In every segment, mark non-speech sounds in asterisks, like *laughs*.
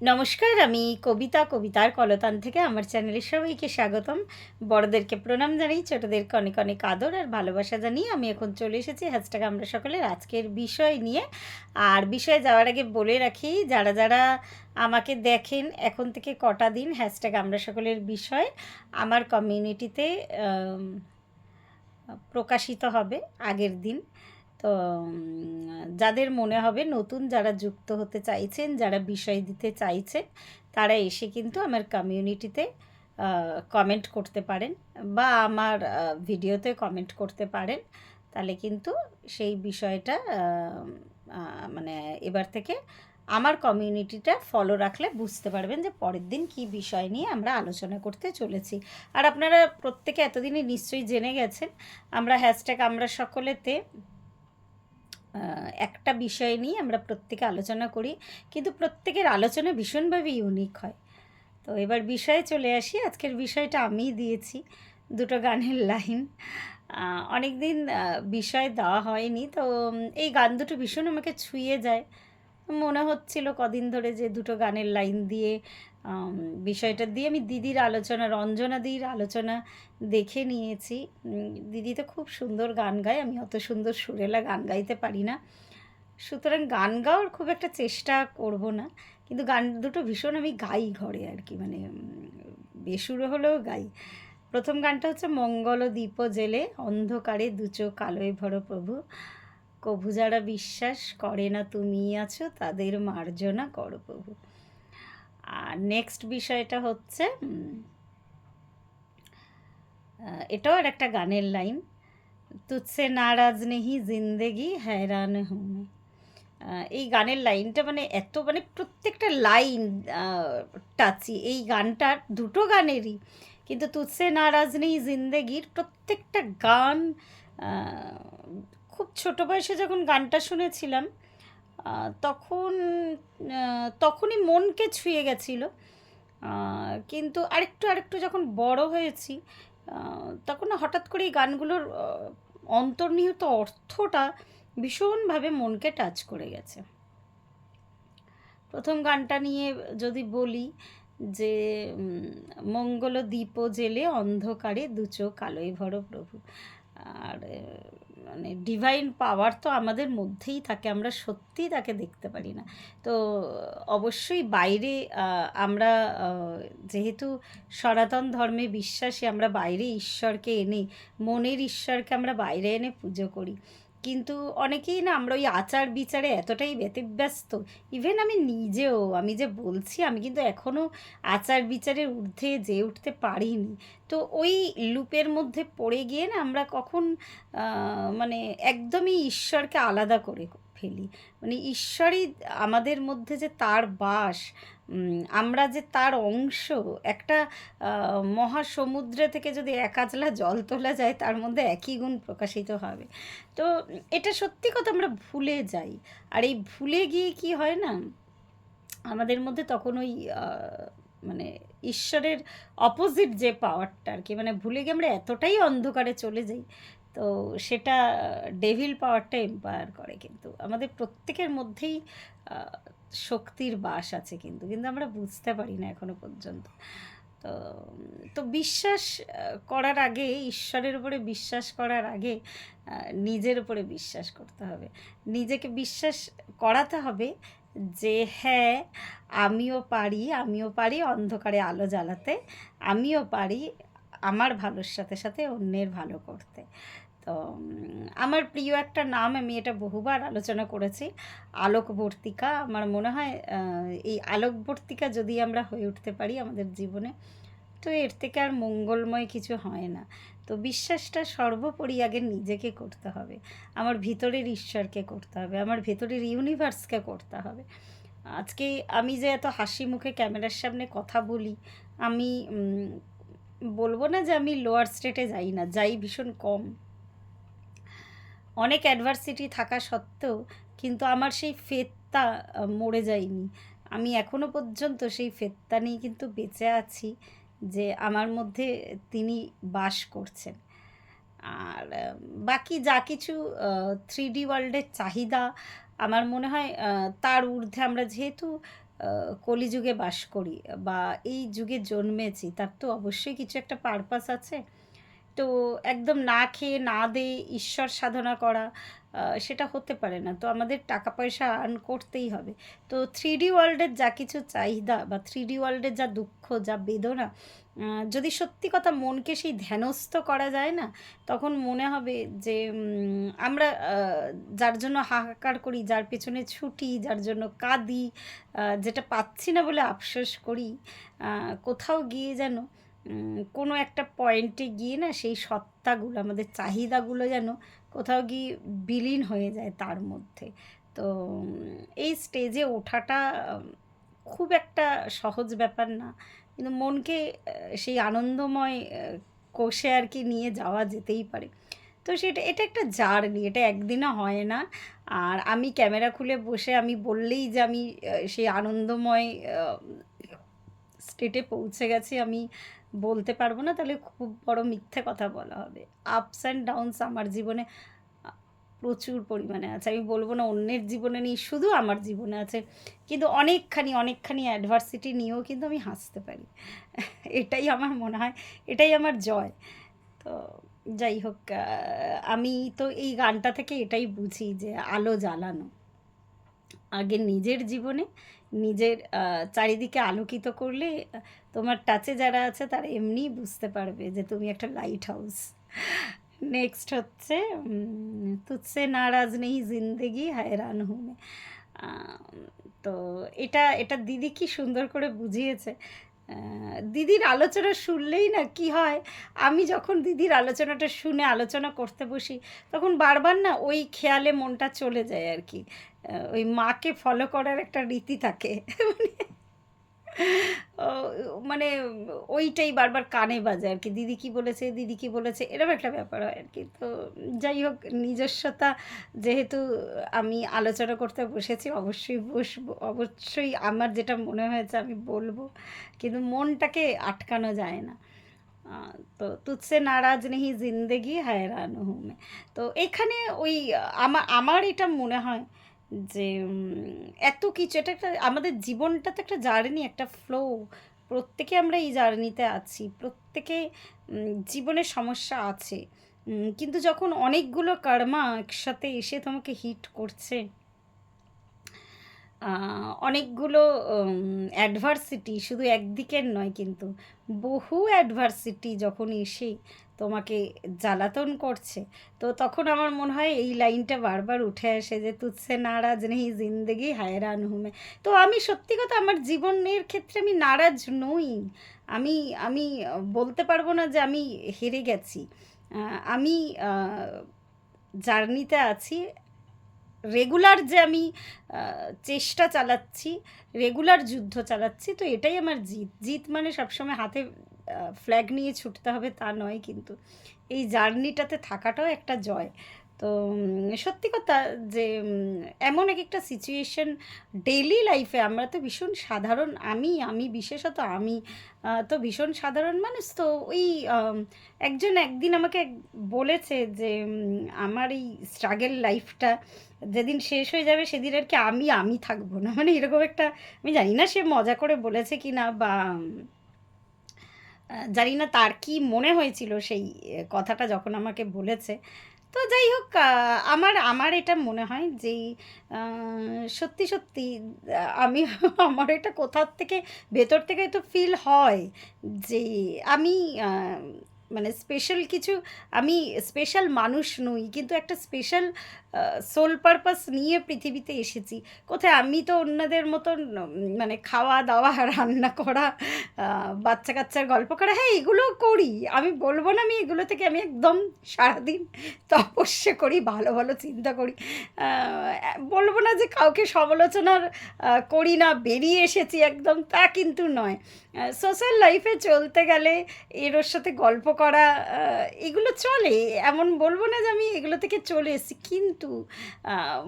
নমস্কার, আমি কবিতা, কবিতার কলতান থেকে আমার চ্যানেলের সবাইকে স্বাগতম। বড়দেরকে প্রণাম জানাই, ছোটোদেরকে অনেক অনেক আদর আর ভালোবাসা জানিয়ে আমি এখন চলে এসেছি হ্যাশট্যাগ আমরা সকলের আজকের বিষয় নিয়ে। আর বিষয়ে যাওয়ার আগে বলে রাখি, যারা যারা আমাকে দেখেন এখন থেকে কটা দিন হ্যাশট্যাগ আমরা সকলের বিষয়, আমার কমিউনিটিতে প্রকাশিত হবে আগের দিন। তো যাদের মনে হবে নতুন যারা যুক্ত হতে চাইছেন, যারা বিষয় দিতে চাইছেন, তারা এসে কিন্তু আমার কমিউনিটিতে কমেন্ট করতে পারেন বা আমার ভিডিওতে কমেন্ট করতে পারেন। তাহলে কিন্তু সেই বিষয়টা মানে এবার থেকে আমার কমিউনিটিটা ফলো রাখলে বুঝতে পারবেন যে পরের দিন কি বিষয় নিয়ে আমরা আলোচনা করতে চলেছি। আর আপনারা প্রত্যেকে এতদিনই নিশ্চয়ই জেনে গেছেন, আমরা হ্যাশট্যাগ আমরা সকলেতে একটা বিষয় নিয়ে আমরা প্রত্যেকে আলোচনা করি, কিন্তু প্রত্যেকের আলোচনা ভীষণভাবে ইউনিক হয়। তো এবার বিষয়ে চলে আসি। আজকের বিষয়টা আমিই দিয়েছি, দুটো গানের লাইন অনেক দিন বিষয় দেওয়া হয়নি, তো এই গান দুটো ভীষণ আমাকে ছুঁয়ে যায়। মনে হচ্ছিল কদিন ধরে যে দুটো গানের লাইন দিয়ে বিষয়টা দিয়ে আমি দিদির আলোচনা, রঞ্জনা দিদির আলোচনা দেখে নিয়েছি। দিদি তো খুব সুন্দর গান গায়, আমি অত সুন্দর সুরেলা গান গাইতে পারি না। সুতরাং গান গাওয়ার খুব একটা চেষ্টা করব না, কিন্তু গান দুটো ভীষণ আমি গাই ঘরে আর কি মানে বেসুরো হলেও গাই। প্রথম গানটা হচ্ছে মঙ্গল দীপ জেলে অন্ধকারে দুচো কালোয় ভরো প্রভু। কভু যারা বিশ্বাস করে না তুমি আছো, তাদের মার্জনা করো প্রভু। আর নেক্সট বিষয়টা হচ্ছে এটাও আর একটা গানের লাইন তুৎসে নারাজ নেহি জিন্দেগি হ্যারান হুমে। এই গানের লাইনটা মানে এত মানে প্রত্যেকটা লাইন টাচি এই গানটার দুটো গানেরই। কিন্তু তুৎসে নারাজ নেই জিন্দেগির প্রত্যেকটা গান খুব ছোট বয়সে যখন গানটা শুনেছিলাম তখন তখনই মনকে ছুঁয়ে গেছিল। কিন্তু আরেকটু আরেকটু যখন বড় হয়েছি তখন হঠাৎ করে এই গানগুলোর অন্তর্নিহিত অর্থটা ভীষণভাবে মনকে টাচ করে গেছে। প্রথম গানটা নিয়ে যদি বলি যে মঙ্গল দীপ জেলে অন্ধকারে দুচোখ আলোয় ভরো প্রভু। আর মানে ডিভাইন পাওয়ার তো আমাদের মধ্যেই থাকে, আমরা সত্যিই তাকে দেখতে পারি না। তো অবশ্যই বাইরে আমরা যেহেতু সনাতন ধর্মে বিশ্বাসী, আমরা বাইরে ঈশ্বরকে এনে, মনের ঈশ্বরকে আমরা বাইরে এনে পুজো করি। কিন্তু অনেকেই না আমরা ওই আচার বিচারে এতটাই ব্যতিব্যস্ত। ইভেন আমি নিজেও, আমি যে বলছি, আমি কিন্তু এখনও আচার বিচারের ঊর্ধ্বে যে উঠতে পারিনি। তো ওই লুপের মধ্যে পড়ে গিয়ে না আমরা কখন মানে একদমই ঈশ্বরকে আলাদা করে ফেলি। মানে ঈশ্বরই আমাদের মধ্যে যে তার বাস আমরা যে তার অংশ, একটা মহাসমুদ্র থেকে যদি এক আজলা জল তোলা যায়, তার মধ্যে একই গুণ প্রকাশিত হবে। তো এটা সত্যি কথা আমরা ভুলে যাই। আর এই ভুলে গিয়ে কি হয় না, আমাদের মধ্যে তখন ওই মানে ঈশ্বরের অপোজিট যে পাওয়ারটা আর কি মানে ভুলে গিয়ে আমরা এতটাই অন্ধকারে চলে যাই তো সেটা ডেভিল পাওয়ারটা এম্পায়ার করে কিন্তু। আমাদের প্রত্যেকের মধ্যেই শক্তির বাস আছে কিন্তু কিন্তু আমরা বুঝতে পারি না এখনও পর্যন্ত। তো তো বিশ্বাস করার আগে, ঈশ্বরের উপরে বিশ্বাস করার আগে নিজের উপরে বিশ্বাস করতে হবে। নিজেকে বিশ্বাস করাতে হবে যে হ্যাঁ আমিও পারি আমিও পারি অন্ধকারে আলো জ্বালাতে, আমিও পারি আমার ভালোর সাথে সাথে অন্যের ভালো করতে। তো আমার প্রিয় একটা নাম আমি এটা বহুবার আলোচনা করেছি, আলোকবর্তিকা। আমার মনে হয় এই আলোকবর্তিকা যদি আমরা হয়ে উঠতে পারি আমাদের জীবনে, তো এর থেকে আর মঙ্গলময় কিছু হয় না। তো বিশ্বাসটা সর্বোপরি আগে নিজেকে করতে হবে, আমার ভিতরের ঈশ্বরকে করতে হবে, আমার ভেতরের ইউনিভার্সকে করতে হবে। আজকে আমি যে এত হাসি মুখে ক্যামেরার সামনে কথা বলি, আমি বলব না যে আমি লোয়ার স্টেটে যাই না, যাই ভীষণ কম। অনেক অ্যাডভার্সিটি থাকা সত্ত্বেও কিন্তু আমার সেই ফেতটা মরে যায়নি। আমি এখনও পর্যন্ত সেই ফেতটা নিয়ে কিন্তু বেঁচে আছি যে আমার মধ্যে তিনি বাস করছেন। আর বাকি যা কিছু থ্রি ডি ওয়ার্ল্ডের চাহিদা, আমার মনে হয় তার ঊর্ধ্বে আমরা যেহেতু কলিযুগে বাস করি বা এই যুগে জন্মেছি, তার তো অবশ্যই কিছু একটা পারপাস আছে। তো একদম না খেয়ে না দিয়ে ঈশ্বর সাধনা করা সেটা হতে পারে না। তো আমাদের টাকা পয়সা আর্ন করতেই হবে। তো থ্রি ডি ওয়ার্ল্ডের যা কিছু চাহিদা বা থ্রি ডি ওয়ার্ল্ডের যা দুঃখ, যা বেদনা যদি সত্যি কথা মনকে সেই ধ্যানস্থ করা যায় না, তখন মনে হবে যে আমরা যার জন্য হাহাকার করি, যার পেছনে ছুটি, যার জন্য কাঁদি যেটা পাচ্ছি না বলে আফসোস করি কোথাও গিয়ে যেন কোনো একটা পয়েন্টে গিয়ে না সেই সত্তাগুলো, আমাদের চাহিদাগুলো যেন কোথাও গিয়ে বিলীন হয়ে যায় তার মধ্যে। তো এই স্টেজে ওঠাটা খুব একটা সহজ ব্যাপার না। কিন্তু মনকে সেই আনন্দময় কোষে আর কি নিয়ে যাওয়া যেতেই পারে। তো সেটা, এটা একটা জার্নি, এটা একদিনে হয় না। আর আমি ক্যামেরা খুলে বসে আমি বললেই যে আমি সেই আনন্দময় স্টেটে পৌঁছে গেছি আমি বলতে পারব না, তাহলে খুব বড় মিথ্যে কথা বলা হবে। আপস অ্যান্ড ডাউনস আমার জীবনে প্রচুর পরিমাণে আছে। আমি বলব না অন্যের জীবনে নেই, শুধু আমার জীবনে আছে। কিন্তু অনেকখানি অনেকখানি অ্যাডভার্সিটি নিয়েও কিন্তু আমি হাসতে পারি। এটাই আমার মনে হয়, এটাই আমার জয়। তো যাই হোক আমি তো এই গানটা থেকে এটাই বুঝি যে আলো জ্বালানো। আগে নিজের জীবনে নিজের চারিদিকে আলোকিত করলে, তোমার টাচে যারা আছে তারা এমনিই বুঝতে পারবে যে তুমি একটা লাইট হাউস নেক্সট হচ্ছে তুচ্ছে নারাজ নেই জিন্দেগি হায়রান হুমে তো এটা এটা দিদি কি সুন্দর করে বুঝিয়েছে দিদির আলোচনা শুনলেই না কি হয়? আমি যখন দিদির আলোচনাটা শুনে আলোচনা করতে বসি তখন বারবার না ওই খেয়ালে মনটা চলে যায় আর কি। ওই মাকে ফলো করার একটা রীতি থাকে। ও, *laughs* মানে ওইটাই বারবার কানে বাজে আর কি। দিদি কি বলেছে, দিদি কি বলেছে, এরকম একটা ব্যাপার হয় আর কি। তো যাই হোক, নিজস্বতা যেহেতু আমি আলোচনা করতে বসেছি, অবশ্যই বসবো, অবশ্যই আমার যেটা মনে হয়েছে আমি বলব, কিন্তু মনটাকে আটকানো যায় না। তো তুঝসে নারাজ নেহি জিন্দেগি হায়রান হুমে। তো এখানে ওই আমার আমার এটা মনে হয় যে এত কিছু এটা একটা আমাদের জীবনটা তো একটা জার্নি একটা ফ্লো প্রত্যেকে আমরা এই জার্নিতে আছি প্রত্যেকে উম, জীবনে সমস্যা আছে। কিন্তু যখন অনেকগুলো কর্মা একসাথে এসে তোমাকে হিট করছে অনেকগুলো অ্যাডভার্সিটি শুধু একদিকের নয় কিন্তু বহু অ্যাডভার্সিটি যখন এসে তোমাকে জ্বালাতন করছে। তো তখন আমার মনে হয় এই লাইনটা বারবার উঠে আসে যে, তুচ্ছে নারাজ নেই জিন্দেগি, হায়রান হুমে। তো আমি সত্যি কথা আমার জীবনের ক্ষেত্রে আমি নারাজ নই। আমি আমি বলতে পারব না যে আমি হেরে গেছি। আমি জার্নিতে আছি। রেগুলার যে আমি চেষ্টা চালাচ্ছি, রেগুলার যুদ্ধ চালাচ্ছি, তো এটাই আমার জিত। জিত মানে সবসময় হাতে ফ্ল্যাগ নিয়ে ছুটতে হবে তা নয়, কিন্তু এই জার্নিটাতে থাকাটাও একটা জয়। তো সত্যি কথা যে এমন এক একটা সিচুয়েশন ডেইলি লাইফে আমরা তো ভীষণ সাধারণ, আমি আমি বিশেষত আমি তো ভীষণ সাধারণ মানুষ। তো ওই একজন একদিন আমাকে বলেছে যে আমার এই স্ট্রাগেল লাইফটা যেদিন শেষ হয়ে যাবে সেদিন আর কি আমি আমি থাকব না। মানে এরকম একটা, আমি জানি না সে মজা করে বলেছে কি না বা জানি না তার কি মনে হয়েছিল সেই কথাটা যখন আমাকে বলেছে। তো যাই হোক আমার আমার এটা মনে হয় যে সত্যি সত্যি আমি, *laughs* আমার এটা কোথার থেকে, ভেতর থেকে তো ফিল হয় যে, আমি মানে স্পেশাল কিছু, আমি স্পেশাল মানুষ নই, কিন্তু একটা স্পেশাল সোল পারপাস নিয়ে পৃথিবীতে এসেছি। কোথায়? আমি তো অন্যদের মতন মানে খাওয়া দাওয়া, রান্না করা বাচ্চা কাচ্চার গল্প করা হ্যাঁ এগুলো করি। আমি বলব না আমি এগুলো থেকে আমি একদম সারাদিন তপস্যা করি, ভালো ভালো চিন্তা করি। বলব না যে কাউকে সমালোচনার করি না, বেরিয়ে এসেছি একদম, তা কিন্তু নয়। সোশ্যাল লাইফে চলতে গেলে এর ওর সাথে গল্প করা এগুলো চলে। এমন বলব না যে আমি এগুলো থেকে চলে এসেছি। কিন্তু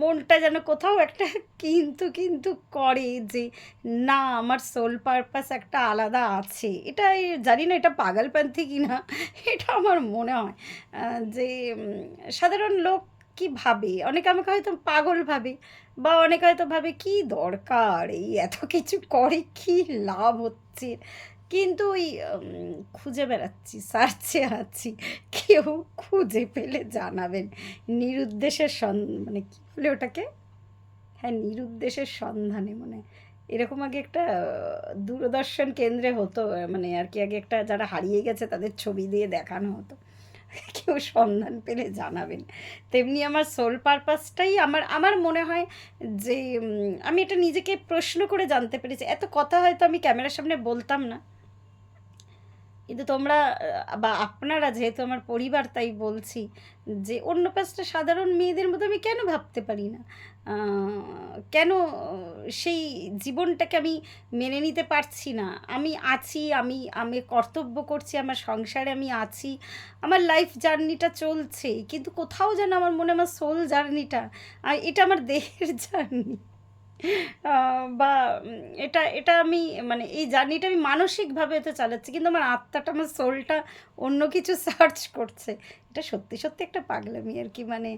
মনটা যেন কোথাও একটা কিন্তু কিন্তু করে যে, না, আমার সোল পারপাস একটা আলাদা আছে। এটা জানি না এটা পাগলপন্থী কি না *laughs* এটা আমার মনে হয় যে সাধারণ লোক কি ভাবে? অনেকে আমাকে হয়তো পাগল ভাবে বা অনেকে হয়তো ভাবে, কি দরকার? এই এত কিছু করে কি লাভ হচ্ছে? কিন্তু ওই খুঁজে বেড়াচ্ছি, সার্চে আছি। কেউ খুঁজে পেলে জানাবেন। নিরুদ্দেশের সন মানে কি বলে ওটাকে? হ্যাঁ নিরুদ্দেশের সন্ধানে মানে এরকম আগে একটা, দূরদর্শন কেন্দ্রে হতো মানে আর কি আগে একটা যারা হারিয়ে গেছে তাদের ছবি দিয়ে দেখানো হতো। *laughs* কেউ সন্ধান পেলে জানাবেন। তেমনি আমার সোল পারপাসটাই আমার আমার মনে হয় যে আমি এটা নিজেকে প্রশ্ন করে জানতে পেরেছি। এত কথা হয়তো আমি ক্যামেরার সামনে বলতাম না। কিন্তু তোমরা বা আপনারা যেহেতু আমার পরিবার, তাই বলছি যে অন্য পাঁচটা সাধারণ মেয়েদের মতো আমি কেন ভাবতে পারি না? কেন সেই জীবনটাকে আমি মেনে নিতে পারছি না? আমি আছি, আমি আমি কর্তব্য করছি, আমার সংসারে আমি আছি, আমার লাইফ জার্নিটা চলছে, কিন্তু কোথাও যেন আমার মনে আমার সোল জার্নিটা এটা আমার দেহের *laughs* জার্নি বা এটা এটা আমি মানে এই জার্নিটা আমি মানসিকভাবে তো চালাচ্ছি, কিন্তু আমার আত্মাটা, আমার সোলটা অন্য কিছু সার্চ করছে। এটা সত্যি সত্যি একটা পাগলামি আর কি মানে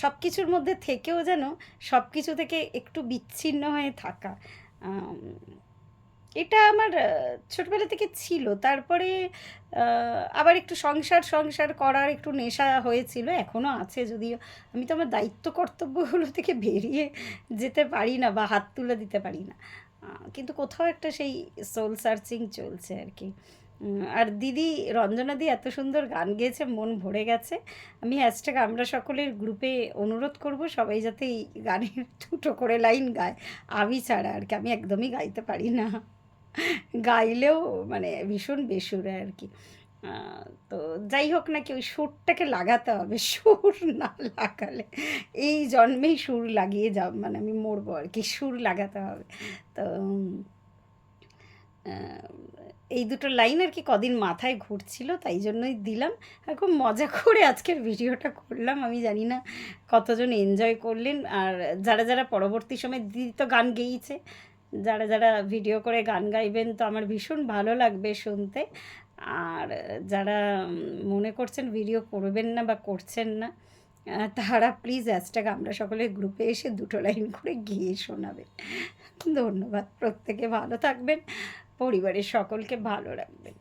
সব কিছুর মধ্যে থেকেও যেন সব কিছু থেকে একটু বিচ্ছিন্ন হয়ে থাকা এটা আমার ছোটবেলা থেকে ছিল। তারপরে আবার একটু সংসার সংসার করার একটু নেশা হয়েছিল এখনও আছে যদিও। আমি তো আমার দায়িত্ব কর্তব্যগুলো থেকে বেরিয়ে যেতে পারি না বা হাত তুলে দিতে পারি না। কিন্তু কোথাও একটা সেই সোল সার্চিং চলছে আর কি। আর দিদি, রঞ্জনা দি এত সুন্দর গান গেয়েছে, মন ভরে গেছে। আমি হ্যাশট্যাগ আমরা সকলের গ্রুপে অনুরোধ করব সবাই যাতে এই গানের দুটো করে লাইন গায়। আমি ছাড়া আর কি, আমি একদমই গাইতে পারি না। গাইলেও মানে ভীষণ বেসুরে আর কি। তো যাই হোক না কি ওই সুরটাকে লাগাতে হবে, সুর না লাগালে এই জন্মেই সুর লাগিয়ে যাব মানে আমি মরবো আর কি, সুর লাগাতে হবে। তো এই দুটো লাইন আর কি কদিন মাথায় ঘুরছিল, তাই জন্যই দিলাম। আর খুব মজা করে আজকের ভিডিওটা করলাম, আমি জানি না কতজন এনজয় করলেন। আর যারা যারা পরবর্তী সময় দিদি তো গান গেয়েছে যারা যারা ভিডিও করে গান গাইবেন তো আমার ভীষণ ভালো লাগবে শুনতে। আর যারা মনে করছেন ভিডিও করবেন না বা করছেন না তারা প্লিজ হ্যাশট্যাগ আমরা সকলে গ্রুপে এসে দুটো লাইন করে গিয়ে শোনাবেন। ধন্যবাদ, প্রত্যেকে ভালো থাকবেন, পরিবারের সকলকে ভালো রাখবেন।